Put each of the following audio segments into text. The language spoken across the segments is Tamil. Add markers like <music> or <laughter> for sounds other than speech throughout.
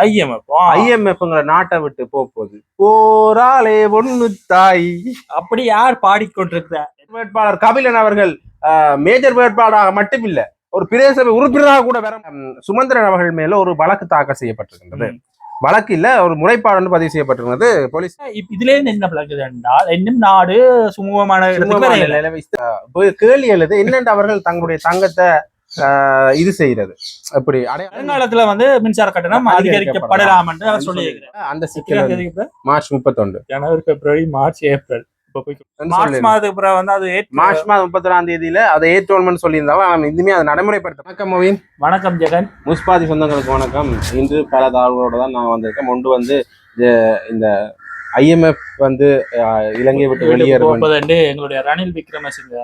ஐஎம்எஃப். ஐஎம்எஃப்ங்கிற நாட்டை விட்டு போக போகுது. போராளே ஒண்ணு தாய். அப்படி யார் பாடிக்கொண்டிருக்கிறார் வேட்பாளர் கபிலன் அவர்கள் மேஜர் வேட்பாளராக மட்டுமில்ல ஒரு பிரதேச உறுப்பினராக கூட வர ம், சுமந்திரன் அவர்கள் மேல ஒரு வழக்கு தாக்கல் செய்யப்பட்டிருக்கின்றது. வழக்கு இல்ல ஒரு முறைப்பாடு பதிவு செய்யப்பட்டிருக்கிறது போலீஸ் இதுல என்ன விளக்குது என்றால் இன்னும் நாடு சுமூகமான கேள்வி எழுது. என்னென்று அவர்கள் தங்களுடைய தங்கத்தை இது செய்யறது. அப்படி வருங்காலத்துல வந்து மின்சார கட்டணம் அதிகரிக்கப்படலாம். என்று அவர் சொல்லியிருக்கிறார் அந்த சிக்கல் மார்ச் முப்பத்தொன்று. ஜனவரி பிப்ரவரி மார்ச் ஏப்ரல். மார்ச் மாதத்துக்கு பிறகு வந்து அது மார்ச் மாதம் முப்பத்தொராம் தேதியில அதை ஏற்றோன்மெண்ட் சொல்லியிருந்தாலும் அவன் இனிமே அதை நடைமுறைப்படுத்த வணக்கம் மொவின் வணக்கம் ஜெகன். முஸ்பாதி சொந்தங்களுக்கு வணக்கம். இன்று பல தாழ்வுகளோட தான் நான் வந்திருக்கேன். ஒன்று வந்து இந்த ஐஎம்எஃப் வந்து இலங்கையை விட்டு என்று எங்களுடைய ரணில் விக்ரமசிங்க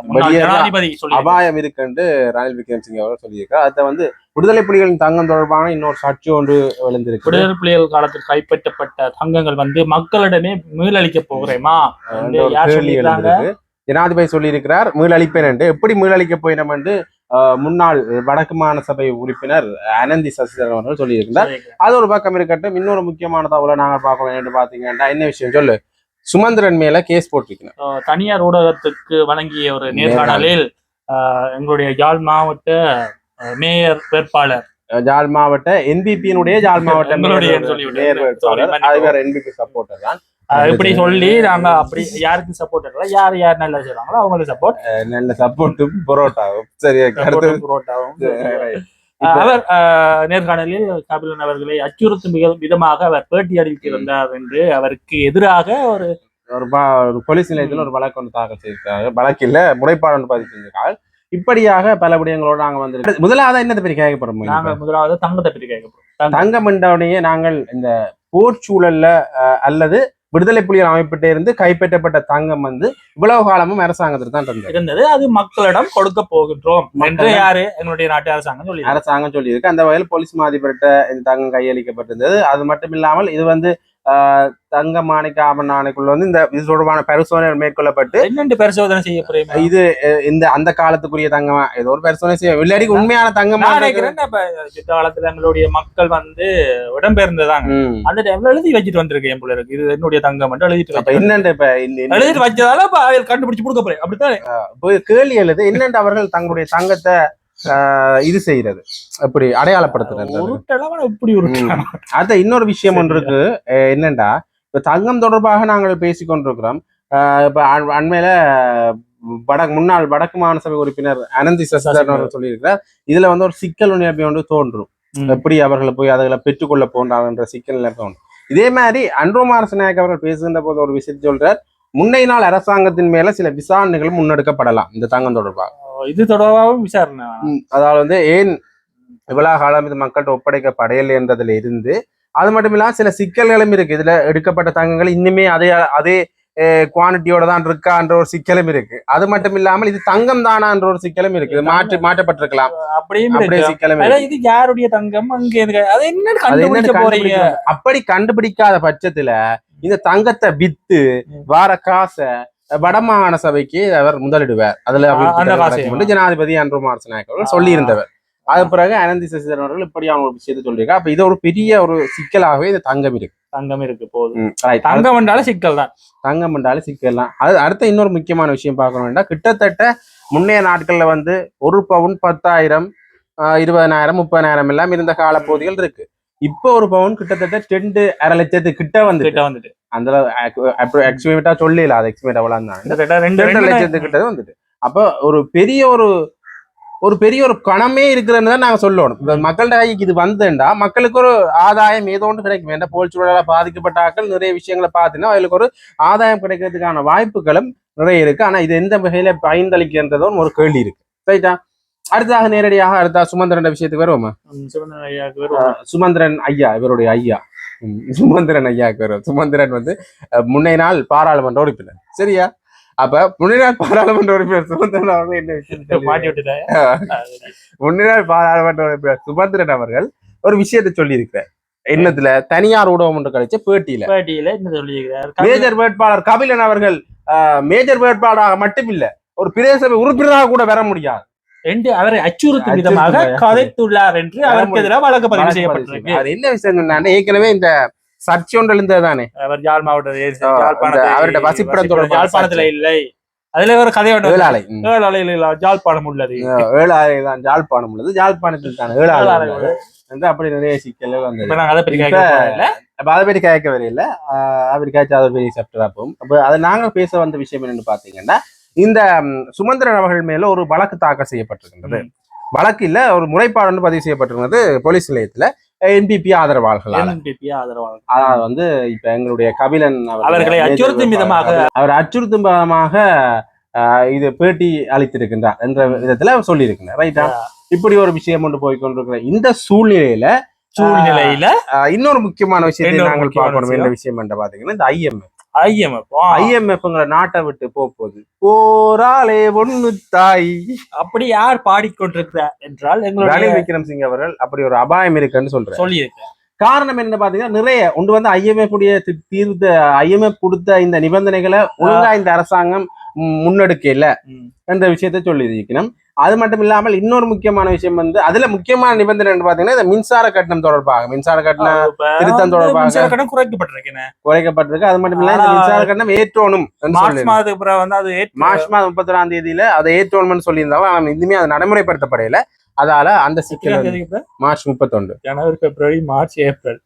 அபாயம் இருக்குன்னு ரணில் விக்ரமசிங்க அவர்கள் சொல்லியிருக்கார். அதை வந்து விடுதலை புலிகளின் தங்கம் தொடர்பான இன்னொரு சாட்சி ஒன்று விழுந்திருக்கு விடுதலை புலிகள் காலத்தில் கைப்பற்றப்பட்ட தங்கங்கள் வந்து மக்களிடமே மீளளிக்க போகிறேமா ஜனாதிபதி சொல்லியிருக்கிறார் மீளளிப்பேன் என்று. எப்படி மீளளிக்க போயினோம் என்று முன்னாள் வடக்கு மாகாண சபை உறுப்பினர் அனந்தி சசிதரன் அவர்கள் சொல்லியிருக்கிறார். அது ஒரு பக்கம் இருக்கட்டும் இன்னொரு முக்கியமான தகவலை நாங்கள் பார்க்கணும் என்று பாத்தீங்கன்னா என்ன விஷயம் சொல்லு? சுமந்திரன் மேல கேஸ் போட்டிருக்கணும் தனியார் ஊடகத்துக்கு வழங்கிய ஒரு நேர்காணலில் எங்களுடைய யாழ் மாவட்ட மேயர் வேட்பாளர். ஜாழ் மாவட்ட என்பிபியினுடைய ஜாழ் மாவட்ட வேட்பாளர். வேற என்பிபி சப்போர்ட்டர் தான். இப்படி சொல்லி நாங்க அப்படி யாருக்கு சப்போர்ட் இல்லை யார் யார் நல்லா செய்றாங்களோ அவங்களுக்கு சப்போர்ட் நல்ல சப்போர்ட்டும் பரோட்டாவும். சரி அடுத்து. புரோட்டாவும். அவர் நேர்காணலில் கபிலன் அவர்களை அச்சுறுத்தும் வித- விதமாக அவர் பேட்டி அளித்திருந்தார் என்று அவருக்கு எதிராக ஒரு ஒரு ஒரு போலீஸ் நிலையத்தில் ஒரு வழக்கு ஒன்று தாக்கல் செய்திருக்காங்க வழக்கு இல்ல முறைப்பாடு ஒன்று பதிவு செஞ்சிருக்காங்க இப்படியாக பல விடயங்களோட நாங்க வந்து முதலாவது என்னத்தை பற்றி கேட்கப்படுறோம் நாங்க முதலாவது தங்கத்தை பற்றி கேட்க போறோம் தங்கம் என்றவுடனே நாங்கள் இந்த போர் சூழல்ல அல்லது விடுதலை புலிகள் அமைப்பிட்ட இருந்து கைப்பற்றப்பட்ட தங்கம் வந்து இவ்வளவு காலமும் அரசாங்கத்திற்கு தான் இருந்தது. அது மக்களிடம் கொடுக்க போகின்றோம். என்று யாரு? எங்களுடைய நாட்டு அரசாங்கம் சொல்லி அரசாங்கம் சொல்லியிருக்கு. அந்த வகையில் போலீஸ் மாதிபர்கிட்ட இந்த தங்கம் கையளிக்கப்பட்டிருந்தது. அது மட்டும் இல்லாமல் இது வந்து தங்க மாணிக்க ஆபரண ஆணைக்குள்ள வந்து இந்த இது தொடர்பான பரிசோதனை மேற்கொள்ளப்பட்டு என்னென்று பரிசோதனை செய்ய இது இந்த அந்த காலத்துக்குரிய தங்கமா ஏதோ ஒரு பரிசோதனை செய்ய இல்லாடி உண்மையான தங்கமா நான் நினைக்கிறேன் இப்ப யுத்த காலத்துல எங்களுடைய மக்கள் வந்து இடம்பெயர்ந்ததாங்க. அந்த டைம்ல எழுதி வச்சுட்டு வந்திருக்கேன் போல இருக்கு இது என்னுடைய தங்கம் மட்டும் எழுதிட்டு. என்னண்டு இப்ப எழுதிட்டு வச்சதால கண்டுபிடிச்சு கொடுக்க போறேன். அப்படித்தான்? கேள்வி எழுது என்னண்டு அவர்கள் தங்களுடைய தங்கத்தை இது செய்யறது. அப்படி அடையாளப்படுத்துறது இப்படி அடுத்த இன்னொரு விஷயம் ஒன்று இருக்கு என்னண்டா? இப்ப தங்கம் தொடர்பாக நாங்கள் பேசிக் கொண்டிருக்கிறோம். அஹ் இப்ப அண்- அண்மையில வடக்கு முன்னாள் வடக்கு மாகாண சபை உறுப்பினர் அனந்தி சசிதரன் அவர்கள் சொல்லியிருக்கிறார். இதுல வந்து ஒரு சிக்கல் நிலைமை ஒன்று தோன்றும். எப்படி அவர்களை போய் அதில் பெற்றுக்கொள்ள போன்றாங்கன்ற சிக்கல் நிலைமை தோன்றும் இதே மாதிரி அன்ரோமார் நாயக் அவர்கள் பேசுகின்ற போது ஒரு விஷயத்தை சொல்றார். முன்னைய நாள் அரசாங்கத்தின் மேல சில விசாரணைகள் முன்னெடுக்கப்படலாம் இந்த தங்கம் தொடர்பாக. இது தொடர்பாகவும் விசாரணை. அதாவது வந்து ஏன் இவ்வளவு காலம் இது மக்கள்கிட்ட ஒப்படைக்கப்படையலை என்றதுல இருந்து அது மட்டும் இல்லாம சில சிக்கல்களும் இருக்கு. இதுல எடுக்கப்பட்ட தங்கங்கள் இன்னுமே அதே அதே குவான்டிட்டியோட தான் இருக்கான்ற ஒரு சிக்கலும் இருக்கு. அது மட்டும் இல்லாமல் இது தங்கம் தானான்ற ஒரு சிக்கலும் இருக்கு. மாற்றி மாற்றப்பட்டிருக்கலாம். அப்படியும் சிக்கலும் இது யாருடைய தங்கம்? அங்க அது கண்டுபிடிக்க- அப்படி கண்டுபிடிக்காத பட்சத்துல இந்த தங்கத்தை வித்து வார காசை வடமாகாண சபைக்கு அவர் முதலிடுவார். அதுல. வந்து ஜனாதிபதி அன்ரோ மார்சநாயக் அவர்கள் சொல்லியிருந்தவர். அது பிறகு அனந்தி சசிதரன் அவர்கள் இப்படியான ஒரு விஷயத்தை சொல்லியிருக்காங்க. அப்ப இது ஒரு பெரிய ஒரு சிக்கலாகவே இந்த தங்கம் இருக்கு. தங்கம் இருக்கு போதும். தங்கம் என்றாலும் சிக்கல் தான். தங்கம் என்றாலும் சிக்கலாம் அது அடுத்த இன்னொரு முக்கியமான விஷயம் பார்க்கணும்னா கிட்டத்தட்ட முன்னைய நாட்கள்ல வந்து ஒரு பவுன் பத்தாயிரம் இருபதனாயிரம் முப்பதனாயிரம் எல்லாம் இருந்த காலப்பகுதிகள் இருக்கு. இப்போ ஒரு பவுன் கிட்டத்தட்ட ரெண்டு அரை லட்சத்துக்கு கிட்ட வந்து கிட்ட வந்துட்டு. அந்த எக்ஸ்பிரிமெண்டா சொல்லல அது தான் கிட்டத்தட்ட ரெண்டு ரெண்டு ரெண்டு லட்சத்துக்கு கிட்ட வந்துட்டு அப்போ ஒரு பெரிய ஒரு ஒரு பெரிய ஒரு கணமே இருக்கிறன்னு தான் நாங்க சொல்லணும் இந்த மக்கள்கிட்ட கைக்கு இது வந்தேன்டா மக்களுக்கு ஒரு ஆதாயம் ஏதோ ஒன்று கிடைக்கும் வேண்டாம் போல் சூழலால் பாதிக்கப்பட்ட ஆட்கள் நிறைய விஷயங்களை பார்த்தீங்கன்னா அவங்களுக்கு ஒரு ஆதாயம் கிடைக்கிறதுக்கான வாய்ப்புகளும் நிறைய இருக்கு ஆனா இது எந்த வகையில பயந்தளிக்கின்றதும் ஒரு கேள்வி இருக்கு ரைட்டா அடுத்ததாக நேரடியாக அடுத்த சுமந்திரன் விஷயத்துக்கு வருவோமா ம், சிவந்தன் ஐயாவுக்கு சுமந்திரன் ஐயா இவருடைய ஐயா சுமந்திரன் ஐயாவுக்கு வரும் சுமந்திரன் வந்து அஹ், முன்னைய நாள் பாராளுமன்ற உறுப்பினர். சரியா? அப்ப முன்னைய நாள் பாராளுமன்ற உறுப்பினர் சுமந்திரன் அவர்கள் என்ன விஷயம் பாராளுமன்ற உறுப்பினர் சுமந்திரன் அவர்கள் ஒரு விஷயத்தை சொல்லியிருக்கிறார். என்னத்துல தனியார் ஊடகம் ஒன்று கிடைச்ச பேட்டியில. பேட்டியில என்ன சொல்லியிருக்கிறார்? மேஜர் வேட்பாளர் கபிலன் அவர்கள் மேஜர் வேட்பாளராக மட்டுமில்ல ஒரு பிரதேச உறுப்பினராக கூட வர முடியாது. என்று அவரை அச்சுறுத்தும் விதமாக. கதைத்துள்ளார் என்று அவருக்கு எதிராக வழக்கு பதிவு செய்யப்பட்டிருக்கு. அது என்ன விஷயம் ஏற்கனவே இந்த சர்ச்சை ஒன்று எழுந்ததுதானே அவர் யாழ் மாவட்ட அவருடைய வசிப்பிடம் தொடர்பான யாழ்ப்பாணத்துல இல்லை. அதுல ஒரு கதை ஒன்று ஏழாலை. ஏழாலையில் இல்ல யாழ்ப்பாணம் உள்ளது. ஏழாலை தான் ஜாழ்ப்பாணம் உள்ளது. ஜாழ்ப்பாணத்தில் தான் ஏழாலை. வந்து அப்படி நிறைய சிக்கல்கள் நாங்க அதை பற்றி கேட்க. அப்ப அதை பற்றி கேட்க வரையில அவர் கேட்ச அது பெரிய சாப்டரா போகும். அப்ப அதை நாங்க பேச வந்த விஷயம் என்னன்னு பாத்தீங்கன்னா இந்த சுமந்திரன் அவர்கள் மேல ஒரு வழக்கு தாக்கல் செய்யப்பட்டிருக்கின்றது. ம். வழக்கில் ஒரு முறைப்பாடு ஒன்று பதிவு செய்யப்பட்டிருக்கிறது போலீஸ் நிலையத்துல என்பிபி ஆதரவாளர்களால். NPP ஆதரவாளர். அதாவது வந்து இப்ப எங்களுடைய கபிலன் அவர்களை அச்சுறுத்தும் விதமாக அவர் அச்சுறுத்தும் விதமாக இது பேட்டி அளித்திருக்கின்றார் என்ற விதத்துல சொல்லியிருக்கிறார் ரைட்டா இப்படி ஒரு விஷயம் கொண்டு போய் கொண்டிருக்கிற இந்த சூழ்நிலையில சூழ்நிலையில இன்னொரு முக்கியமான விஷயத்தை நாங்கள் பார்க்கணும். என்ன விஷயம் என்று பாத்தீங்கன்னா இந்த ஐஎம்எஃப் ஐஎம்எஃப்ங்கிற நாட்டை விட்டு போக போகுது. போராளே ஒண்ணு தாய். அப்படி யார் பாடிக்கொண்டிருக்கிறார் என்றால் எங்களுடைய விக்ரம் சிங் அவர்கள் அப்படி ஒரு அபாயம் இருக்குன்னு சொல்றாரு. சொல்லி இருக்கு காரணம் என்ன பாத்தீங்கன்னா நிறைய ஒன்று வந்து ஐஎம்எஃப் உடைய தீர்த்த ஐஎம்எஃப் கொடுத்த இந்த நிபந்தனைகளை ஒழுங்கா இந்த அரசாங்கம் ம், முன்னெடுக்க இல்ல என்ற விஷயத்தை சொல்லி இருக்கணும் அது மட்டும் இல்லாமல் இன்னொரு முக்கியமான விஷயம் வந்து அதுல முக்கியமான நிபந்தனை என்ன பாத்தீங்கன்னா இந்த மின்சார கட்டணம் தொடர்பாக. மின்சார கட்டணம் திருத்தம் தொடர்பாக. கடன் குறைக்கப்பட்டிருக்கேன் குறைக்கப்பட்டிருக்கு. அது மட்டும் இல்ல இந்த ஆனா, மின்சார கட்டணம் ஏற்றோணும் என்று மார்ச் மாதத்துக்கு பிறகு வந்து அது மார்ச் மாதம் முப்பத்தொராம் தேதியில அதை ஏற்றோணும்னு சொல்லியிருந்தாலும் ஆனா இதுமே அது நடைமுறைப்படுத்தப்படையில. அதால அந்த சிக்கல்? மார்ச் முப்பத்தொன்று ஜனவரி பிப்ரவரி மார்ச் ஏப்ரல்.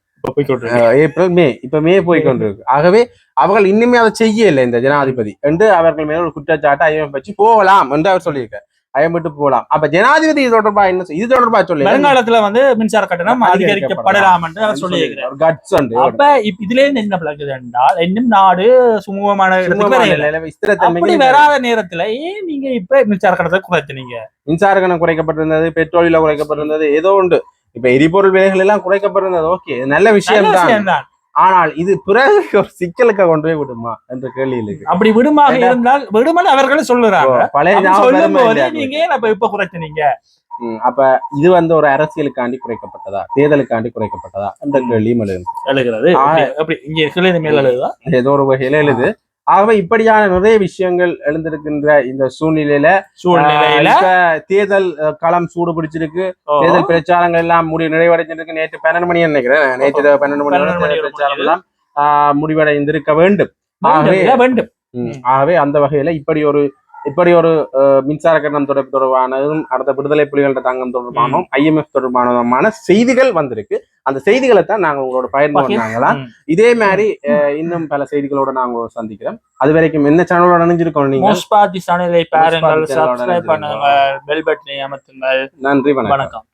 ஏப்ரல் மே. இப்ப மே போய் கொண்டிருக்கு ஆகவே அவர்கள் இன்னுமே அதை செய்யல இந்த ஜனாதிபதி. என்று அவர்கள் மேல ஒரு குற்றச்சாட்டு ஐயம் வச்சு போகலாம் என்று அவர் சொல்லியிருக்கார். ஐயம் விட்டு போகலாம் அப்ப ஜனாதிபதி இது தொடர்பா என்ன இது தொடர்பா சொல்லி. வருங்காலத்துல வந்து மின்சார கட்டணம் அதிகரிக்கப்படலாம் என்று அவர் சொல்லியிருக்கிறார். அப்ப இதுல என்ன விளக்குது என்றால் இன்னும் நாடு சுமூகமான அப்படி வராத நேரத்துல ஏன் நீங்க இப்ப மின்சார கட்டணத்தை குறைச்சினீங்க மின்சார கணக்கு குறைக்கப்பட்டிருந்தது பெட்ரோல் விலை குறைக்கப்பட்டிருந்தது ஏதோ உண்டு. இப்ப எரிபொருள் விலைகள் எல்லாம் குறைக்கப்பட்டிருந்தது ஓகே நல்ல விஷயம் தான். ஆனால் இது பிறகு <laughs> ஒரு சிக்கலுக்கு கொண்டு போய் விடுமா என்ற கேள்வி இருக்கு அப்படி விடுமாக இருந்தால் விடுமல் அவர்களே சொல்லுறாங்க. பழைய? நீங்க அப்ப இப்ப குறைச்சினீங்க அப்ப இது வந்து ஒரு அரசியலுக்காண்டி குறைக்கப்பட்டதா? தேர்தலுக்காண்டி குறைக்கப்பட்டதா? என்ற கேள்வியும் எழுது. எழுகிறது. ஏதோ ஒரு வகையில எழுது. ஆகவே இப்படியான நிறைய விஷயங்கள் எழுந்திருக்கின்ற இந்த சூழ்நிலையில சூழ்நிலையில தேர்தல் களம் சூடு பிடிச்சிருக்கு. தேர்தல் பிரச்சாரங்கள் எல்லாம் முடி நிறைவடைஞ்சிருக்கு. நேற்று பன்னெண்டு மணி நினைக்கிறேன் நேற்று பன்னெண்டு மணி பிரச்சாரம் எல்லாம் ஆஹ், முடிவடைந்திருக்க வேண்டும். ஆகவே வேண்டும், ஆகவே அந்த வகையில இப்படி ஒரு இப்படி ஒரு மின்சார கட்டணம் தொடர்பு தொடர்பானதும் அடுத்த விடுதலை புலிகள தங்கம் தொடர்பானதும் ஐஎம்எஃப் தொடர்பானதுமான செய்திகள் வந்திருக்கு. அந்த செய்திகளை தான் நாங்க உங்களோட ம். இதே மாதிரி இன்னும் பல செய்திகளோட நாங்க சந்திக்கிறோம். அது வரைக்கும் என்ன சேனலோட நினைஞ்சிருக்கோம் நீங்க? சேனலை பாருங்கள். சப்ஸ்கிரைப் பெல் பட்டனை அமர்த்துங்கள். நன்றி வணக்கம்.